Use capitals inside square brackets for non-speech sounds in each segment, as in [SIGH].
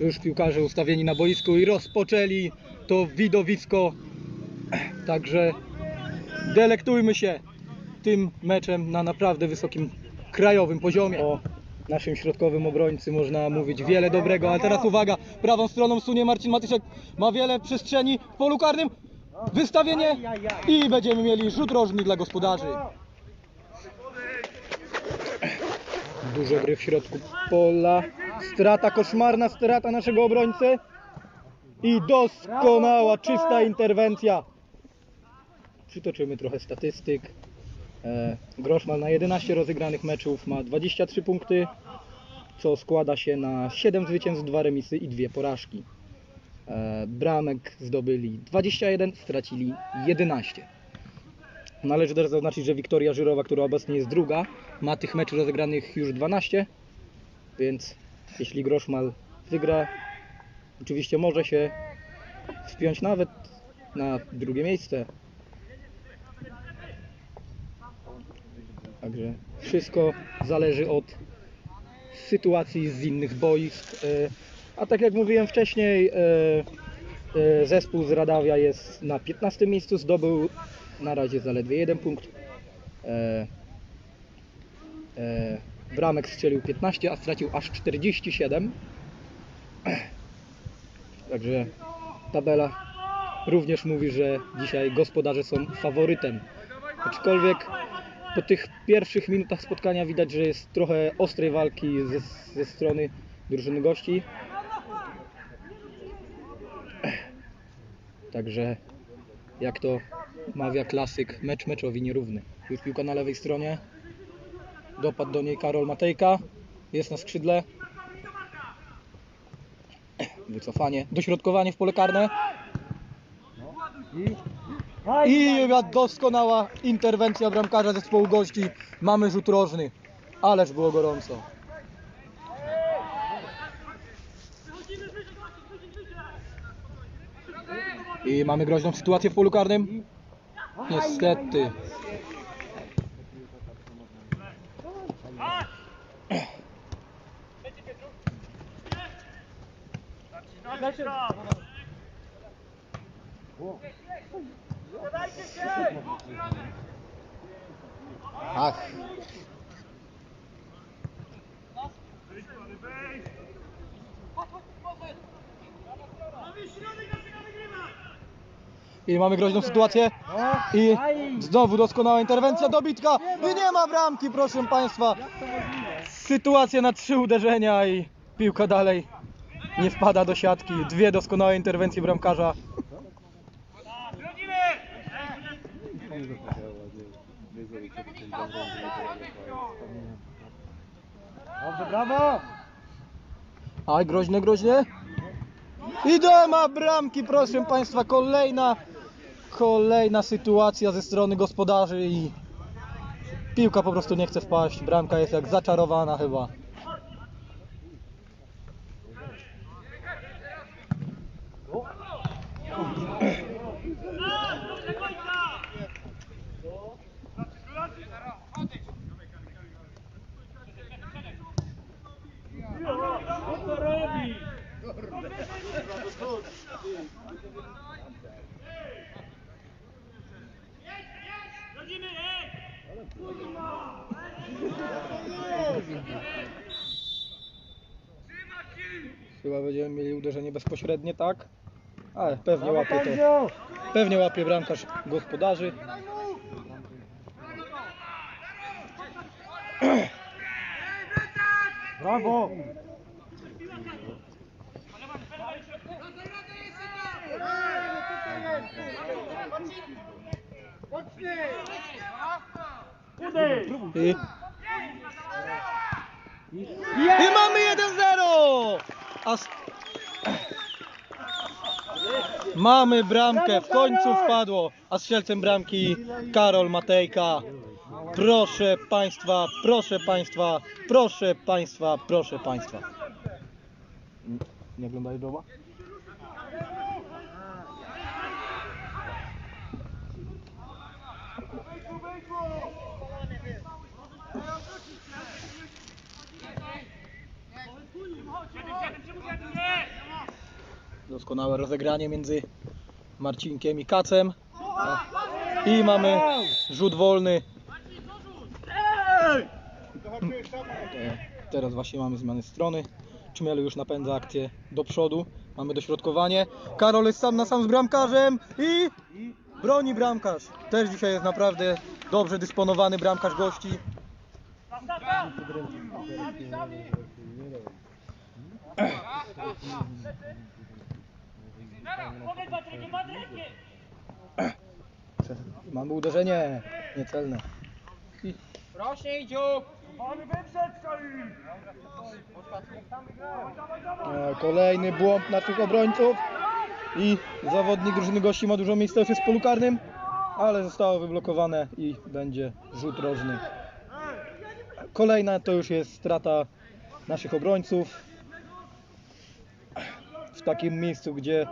Już piłkarze ustawieni na boisku i rozpoczęli to widowisko. Także delektujmy się tym meczem na naprawdę wysokim krajowym poziomie. O naszym środkowym obrońcy można mówić wiele dobrego, ale teraz uwaga, prawą stroną sunie Marcin Matyszek, ma wiele przestrzeni w polu karnym, wystawienie i będziemy mieli rzut rożny dla gospodarzy. Dużo gry w środku pola, strata, koszmarna strata naszego obrońcy i doskonała, czysta interwencja. Przytoczymy trochę statystyk. E, Groszmal na 11 rozegranych meczów ma 23 punkty, co składa się na 7 zwycięstw, 2 remisy i 2 porażki. E, Bramek zdobyli 21, stracili 11. Należy też zaznaczyć, że Wiktoria Żyrowa, która obecnie jest druga, ma tych meczów rozegranych już 12, więc jeśli Groszmal wygra, oczywiście może się wspiąć nawet na drugie miejsce. Także wszystko zależy od sytuacji z innych boisk. E, A tak jak mówiłem wcześniej, e, e, zespół z Radawia jest na 15 miejscu, zdobył na razie zaledwie jeden punkt. Bramek strzelił 15, a stracił aż 47. Także tabela również mówi, że dzisiaj gospodarze są faworytem. Aczkolwiek po tych pierwszych minutach spotkania widać, że jest trochę ostrej walki ze, ze strony drużyny gości. Także jak to mawia klasyk, mecz meczowi nierówny. Już piłka na lewej stronie. Dopadł do niej Karol Matejka. Jest na skrzydle. Wycofanie. Dośrodkowanie w pole karne. I doskonała interwencja bramkarza zespołu gości. Mamy rzut rożny. Ależ było gorąco. I mamy groźną sytuację w polu karnym. Niestety. Ach. I mamy groźną sytuację. I znowu doskonała interwencja, dobitka. I nie ma bramki, proszę Państwa. Sytuacja na trzy uderzenia i piłka dalej nie wpada do siatki. Dwie doskonałe interwencje bramkarza. Dobrze, brawo! Aj, groźne, groźne. I do ma bramki, proszę Państwa. Kolejna, kolejna sytuacja ze strony gospodarzy i piłka po prostu nie chce wpaść. Bramka jest jak zaczarowana chyba. Co to robi? Chyba będziemy mieli uderzenie bezpośrednie, tak? Ale pewnie łapie to. Pewnie łapie bramkarz gospodarzy. Brawo! I, I mamy 1-0! Mamy bramkę, w końcu wpadło, a strzelcem bramki Karol Matejka. Proszę Państwa, proszę Państwa, proszę Państwa, proszę Państwa. Nie oglądaj doma? Doskonałe rozegranie między Marcinkiem i Kacem. I mamy rzut wolny. E, Teraz właśnie mamy zmiany strony. Czmielu już napędza akcję do przodu. Mamy dośrodkowanie. Karol jest sam na sam z bramkarzem i broni bramkarz. Też dzisiaj jest naprawdę dobrze dysponowany bramkarz gości. Mamy uderzenie niecelne. I Proszę Idziu! Mamy wyprzeć stoi! E, Kolejny błąd naszych obrońców i zawodnik drużyny gości ma dużo miejsca już jest w polu karnym, ale zostało wyblokowane i będzie rzut rożny. Kolejna to już jest strata naszych obrońców w takim miejscu, gdzie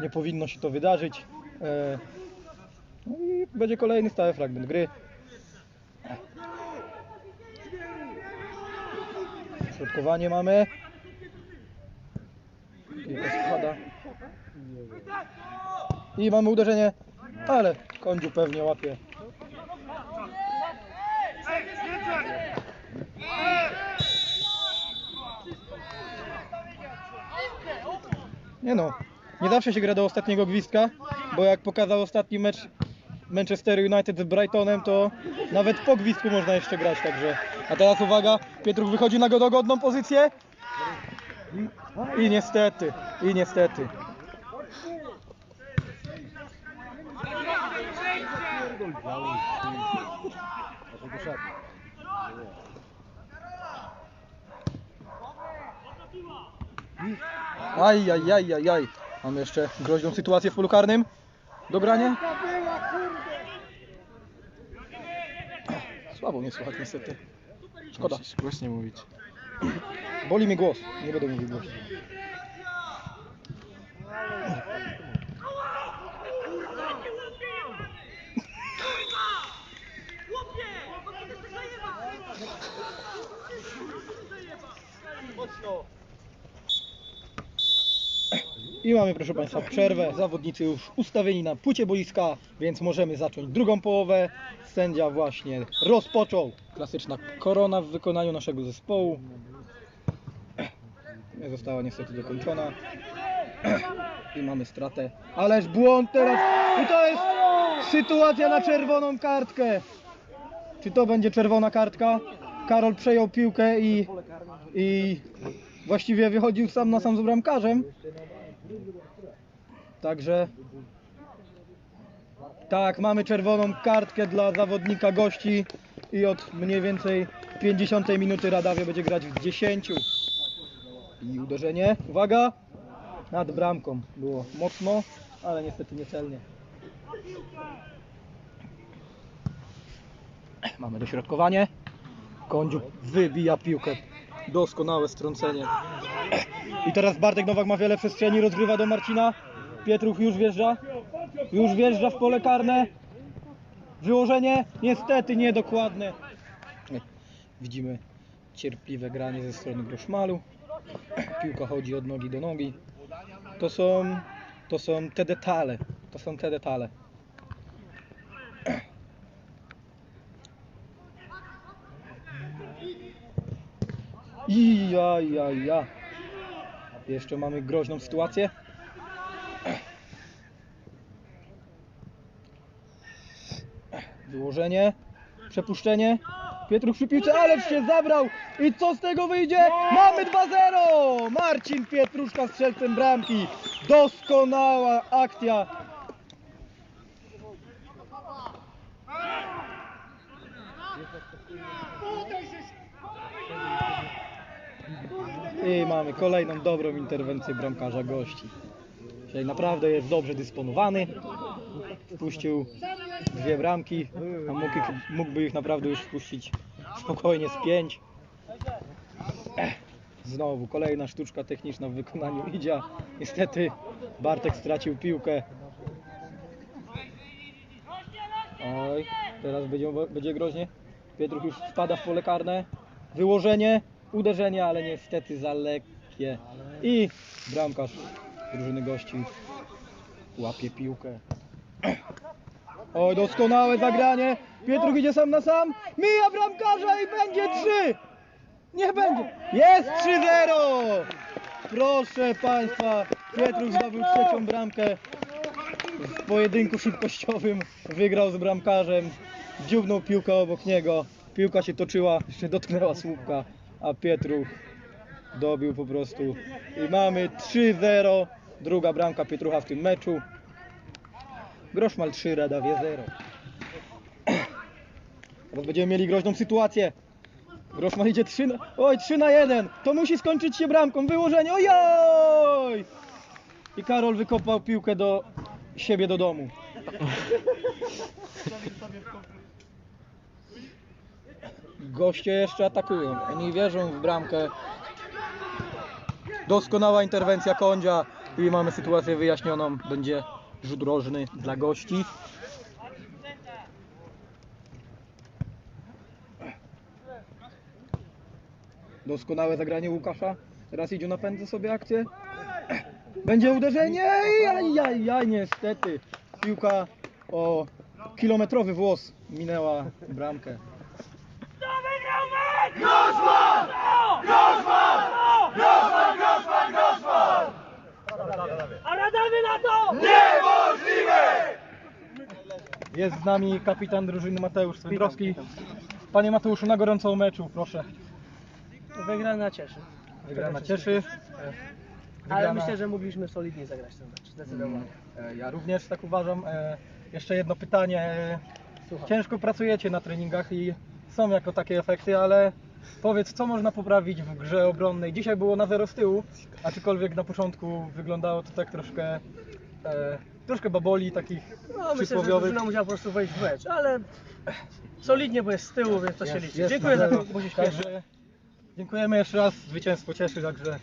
nie powinno się to wydarzyć. E, No i będzie kolejny stały fragment gry. Środkowanie mamy. I mamy uderzenie, ale kądziu pewnie łapie. Nie no, nie zawsze się gra do ostatniego gwizdka, bo jak pokazał ostatni mecz Manchester United z Brightonem, to nawet po gwizdku można jeszcze grać, także. A teraz uwaga, Pietruch wychodzi na go dogodną pozycję. I niestety, i niestety. Aj, aj, aj, aj, aj. Mamy jeszcze groźną sytuację w polu karnym. Dogranie? Słabo mnie słychać niestety. Szkoda. Głośniej mówić. Boli mnie głos. Nie będę mówił głośno. I mamy, proszę Państwa, przerwę. Zawodnicy już ustawieni na płycie boiska, więc możemy zacząć drugą połowę. Sędzia właśnie rozpoczął. Klasyczna korona w wykonaniu naszego zespołu. Nie została niestety dokończona. [CLEARS THROAT] I mamy stratę. Ależ błąd teraz. I to jest sytuacja na czerwoną kartkę. Czy to będzie czerwona kartka? Karol przejął piłkę i, i właściwie wychodził sam na sam z bramkarzem. Także tak, mamy czerwoną kartkę dla zawodnika gości i od mniej więcej 50 minuty Radawia będzie grać w 10. I uderzenie, uwaga, nad bramką. Było mocno, ale niestety niecelnie. Mamy dośrodkowanie. Kądziu wybija piłkę. Doskonałe strącenie. I teraz Bartek Nowak ma wiele przestrzeni, rozgrywa do Marcina. Pietruch już wjeżdża. Już wjeżdża w pole karne. Wyłożenie niestety niedokładne. Widzimy cierpliwe granie ze strony Groszmalu. Piłka chodzi od nogi do nogi. To są, to są te detale. To są te detale. I ja, ja, ja. Jeszcze mamy groźną sytuację. Wyłożenie, przepuszczenie. Pietruch przy piłce, ależ się zabrał! I co z tego wyjdzie? Mamy 2-0! Marcin Pietruszka strzelcem bramki. Doskonała akcja. I mamy kolejną dobrą interwencję bramkarza gości. Dzisiaj naprawdę jest dobrze dysponowany. Wpuścił dwie bramki, a mógł, mógłby ich naprawdę już wpuścić spokojnie z pięć. Ech, Znowu kolejna sztuczka techniczna w wykonaniu Idzia. Niestety Bartek stracił piłkę. Oj, teraz będzie, będzie groźnie. Pietruch już spada w pole karne. Wyłożenie. Uderzenie, ale niestety za lekkie. I bramkarz drużyny gości łapie piłkę. Oj, doskonałe zagranie. Pietruch idzie sam na sam. Mija bramkarza i będzie 3. Nie będzie. Jest 3-0. Proszę Państwa, Pietruch zdobył trzecią bramkę w pojedynku szybkościowym. Wygrał z bramkarzem. Dziubnął piłkę obok niego. Piłka się toczyła, jeszcze dotknęła słupka, a Pietruch dobił po prostu. I mamy 3-0. Druga bramka Pietrucha w tym meczu. Groszmal 3, Radawie 0. Teraz będziemy mieli groźną sytuację. Groszmal idzie 3 na... Oj, 3 na 1. To musi skończyć się bramką. Wyłożenie. Ojoj! I Karol wykopał piłkę do siebie do domu. [LAUGHS] Goście jeszcze atakują. Oni wierzą w bramkę. Doskonała interwencja Kondzia i mamy sytuację wyjaśnioną. Będzie rzut rożny dla gości. Doskonałe zagranie Łukasza. Teraz idzie napędza sobie akcję. Będzie uderzenie. Jaj, jaj, jaj, niestety. Piłka o kilometrowy włos minęła bramkę. Kto wygrał mecz? Grossman! Grossman! Grossman, Grossman, Grossman! A Radamy na to? Niemożliwe! Jest z nami kapitan drużyny Mateusz Swędrowski. Panie Mateuszu, na gorąco o meczu, proszę. Wygrana cieszy. Wygrana cieszy. Ale Wygrana- myślę, że mogliśmy solidniej zagrać ten mecz, zdecydowanie. E, Ja również tak uważam. E, Jeszcze jedno pytanie. E, Słucham. Ciężko pracujecie na treningach i są jako takie efekty, ale powiedz, co można poprawić w grze obronnej? Dzisiaj było na zero z tyłu, aczkolwiek na początku wyglądało to tak troszkę, e, troszkę baboli takich No myślę, że przysłowiowych. drużyna musiała po prostu wejść w mecz, ale solidnie, bo jest z tyłu, więc to się Jest- liczy. jest Dziękuję na za to, bo się śpieszy. Także dziękujemy jeszcze raz, zwycięstwo cieszy, także